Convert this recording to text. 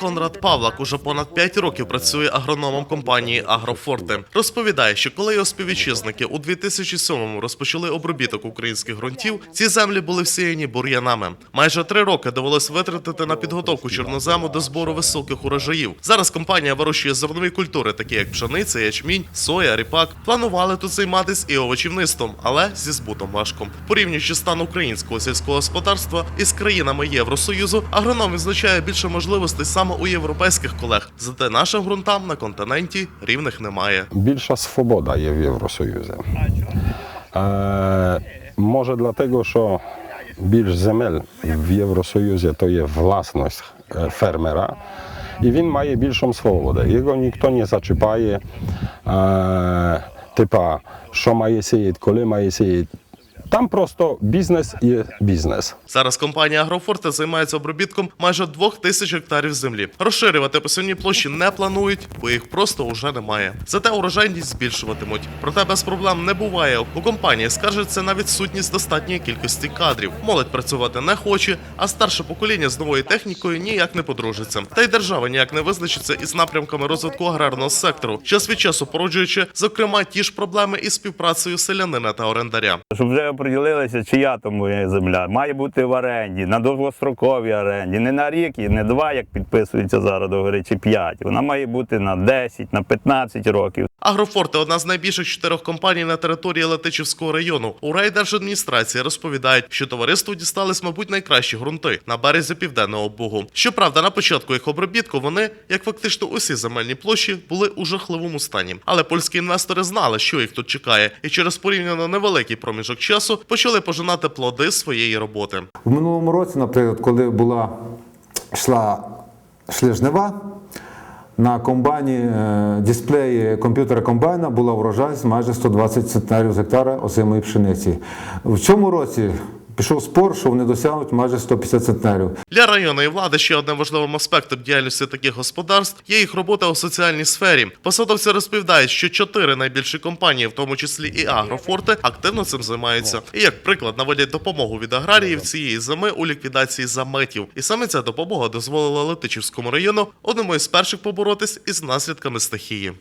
Конрад Павлак уже понад 5 років працює агрономом компанії Агрофорте. Розповідає, що коли його співвітчизники у 2007-му розпочали обробіток українських ґрунтів, ці землі були всіяні бур'янами. Майже три роки довелось витратити на підготовку чорнозему до збору високих урожаїв. Зараз компанія вирощує зернові культури, такі як пшениця, ячмінь, соя, ріпак. Планували тут займатися і овочівництвом, але зі збутом важко. Порівнюючи стан українського сільського господарства із країнами Євросоюзу, агроном відзначає більше можливостей саме у європейських колег. Зате нашим ґрунтам на континенті рівних немає. Більша свобода є в Євросоюзі. Е, може dlatego, що більш земель в Євросоюзі то є власність е, фермера, і він має більшу свободу. Його ніхто не зачіпає, е, типа, що має сіяти, коли має сіяти. Там просто бізнес є бізнес. Зараз компанія Агрофорте займається обробітком майже двох тисяч гектарів землі. Розширювати посівні площі не планують, бо їх просто уже немає. Зате урожайність збільшуватимуть. Проте без проблем не буває. У компанії скаржаться на відсутність достатньої кількості кадрів. Молодь працювати не хоче, а старше покоління з новою технікою ніяк не подружиться. Та й держава ніяк не визначиться із напрямками розвитку аграрного сектору, час від часу породжуючи, зокрема, ті ж проблеми із співпрацею селянина та орендаря. Щоб вже оприділилися, чия то моя земля. Має бути в оренді, на довгостроковій оренді. Не на рік і не два, як підписується зараз договори, чи п'ять. Вона має бути на 10, на 15 років. Агрофорте одна з найбільших чотирьох компаній на території Летичівського району. У райдержадміністрації розповідають, що товариству дістались, мабуть, найкращі ґрунти на березі південного Бугу. Щоправда, на початку їх обробітку вони, як фактично усі земельні площі, були у жахливому стані. Але польські інвестори знали, що їх тут чекає, і через порівняно невеликий проміжок часу почали пожинати плоди своєї роботи. В минулому році, наприклад, коли була йшла жнива, на комбайні е, дисплеї комп'ютера комбайна була врожайність майже 120 центнерів з гектара осимої пшениці. В цьому році пішов спор, що вони досягнуть майже 150 центнерів. Для районної влади ще одним важливим аспектом діяльності таких господарств є їх робота у соціальній сфері. Посадовці розповідають, що чотири найбільші компанії, в тому числі і Агрофорте, активно цим займаються. І як приклад наводять допомогу від аграріїв цієї зими у ліквідації заметів. І саме ця допомога дозволила Летичівському району одному із перших поборотись із наслідками стихії.